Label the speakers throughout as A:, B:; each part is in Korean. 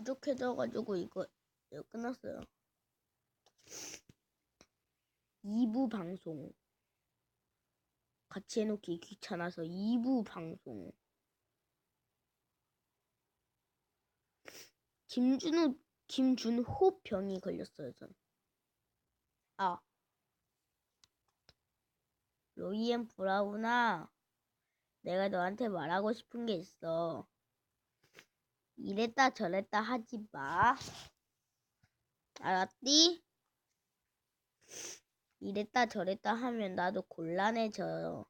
A: 부족해져가지고 이거, 이거 끝났어요. 2부 방송. 같이 해놓기 귀찮아서 2부 방송. 김준호, 김준호 병이 걸렸어요, 전. 아. 로이앤 브라우나, 내가 너한테 말하고 싶은 게 있어. 이랬다 저랬다 하지 마. 알았디? 이랬다 저랬다 하면 나도 곤란해져요.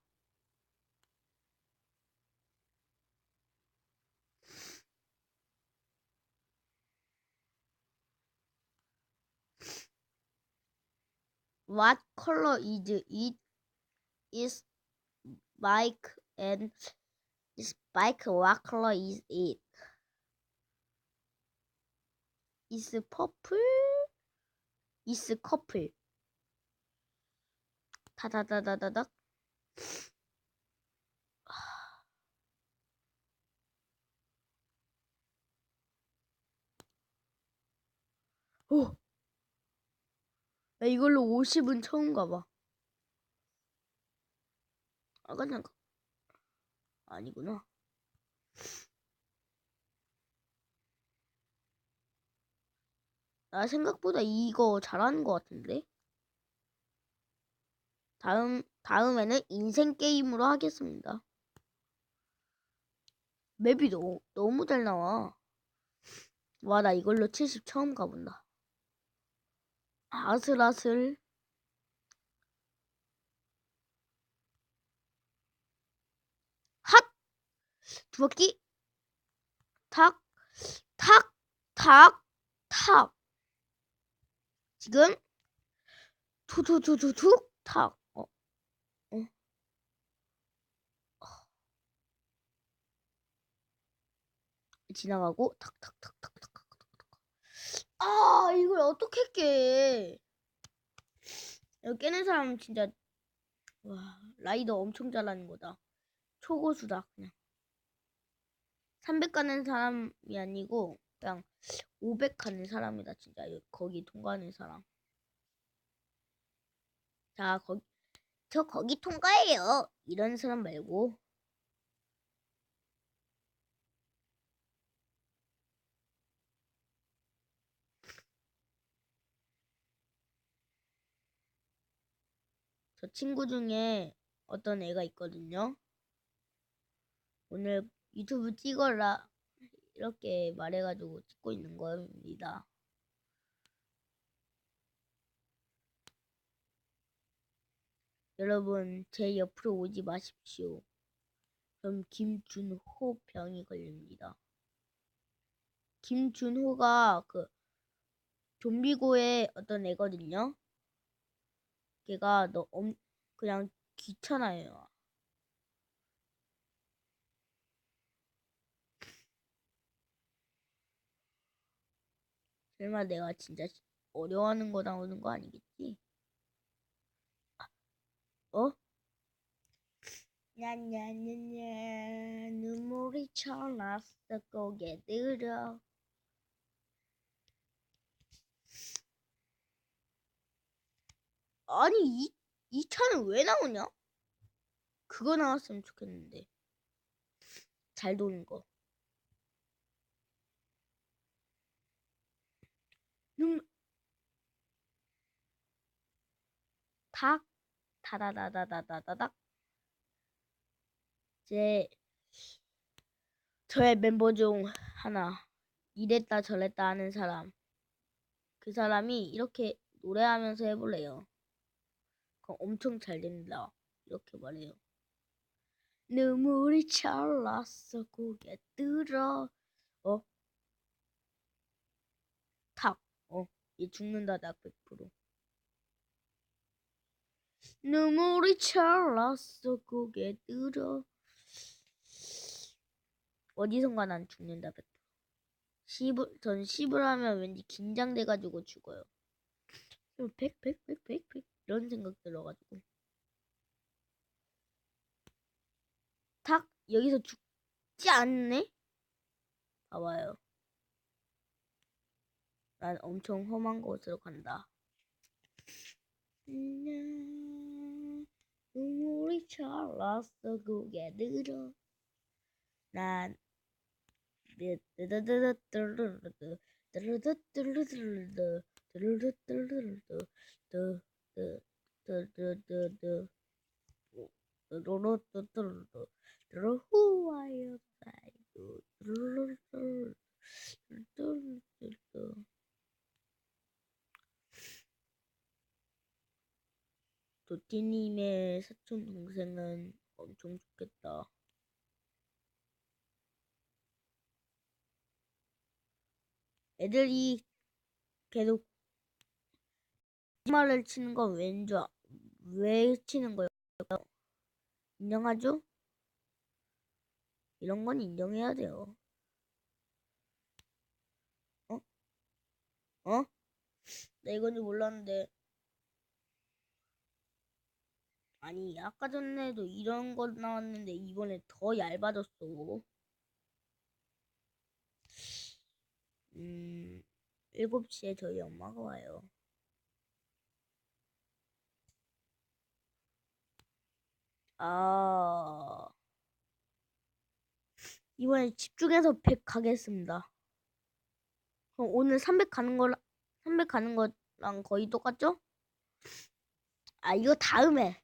A: What color is it? Is bike and is bike what color is it? Is purple? Is couple? 다다다다다닥. 오. 나 이걸로 50은 처음 가봐. 아, 그냥, 가- 아니구나. 나 생각보다 이거 잘하는 것 같은데? 다음, 다음에는 인생 게임으로 하겠습니다. 맵이 너, 너무 잘 나와. 와, 나 이걸로 70 처음 가본다. 아슬아슬. 핫! 두 바퀴. 탁, 탁, 탁, 탁. 지금 투투투투투 탁. 어, 어. 지나가고 탁탁탁탁탁탁. 아, 이걸 어떻게 깨? 이거 깨는 사람 진짜 와, 라이더 엄청 잘하는 거다. 초고수다, 그냥. 300 가는 사람이 아니고 그냥 500 가는 사람이다, 진짜. 거기 통과하는 사람. 자, 거기 저 거기 통과해요. 이런 사람 말고 저 친구 중에 어떤 애가 있거든요. 오늘 유튜브 찍어라 이렇게 말해가지고 찍고 있는 겁니다. 여러분 제 옆으로 오지 마십시오. 그럼 김준호 병이 걸립니다. 김준호가 그 좀비고의 어떤 애거든요. 걔가 너 엄, 그냥 귀찮아요. 설마 내가 진짜 어려워하는 거 나오는 거 아니겠지? 어? 냐냐냐냐 눈물이 쳐났어 고개 들어 아니 이, 이 차는 왜 나오냐? 그거 나왔으면 좋겠는데 잘 도는 거 눈, 탁 다다다다다다닥. 이제 저의 멤버 중 하나. 이랬다 저랬다 하는 사람. 그 사람이 이렇게 노래하면서 해볼래요. 그럼 엄청 잘 됩니다. 이렇게 말해요. 눈물이 char랐어 고개 들어. 어? 탁 어? 얘 죽는다 나 100% 눈물이 char랐어 고개 들어. 어디선가 난 죽는다 100% 씹을 전 씹을 하면 왠지 긴장돼가지고 죽어요. 100 100 100 100 100 이런 생각 들어가지고. 탁 여기서 죽지 않네? 봐봐요 난 엄청 험한 곳으로 간다. 음, 눈물이 char랐어 고개 들어. 난 뜨뜨뜨뜨 도티님의 사촌 동생은 엄청 좋겠다. 애들이 계속 말을 치는 건 왠지 아- 왜 치는 거예요? 인정하죠? 이런 건 인정해야 돼요. 어? 어? 나 이건지 몰랐는데. 아니, 아까 전에도 이런 거 나왔는데 이번에 더 얇아졌어. 음, 7시에 저희 엄마가 와요. 아, 이번에 집중해서 100 가겠습니다. 그럼 오늘 300 가는 거랑, 300 가는 거랑 거의 똑같죠? 아, 이거 다음에.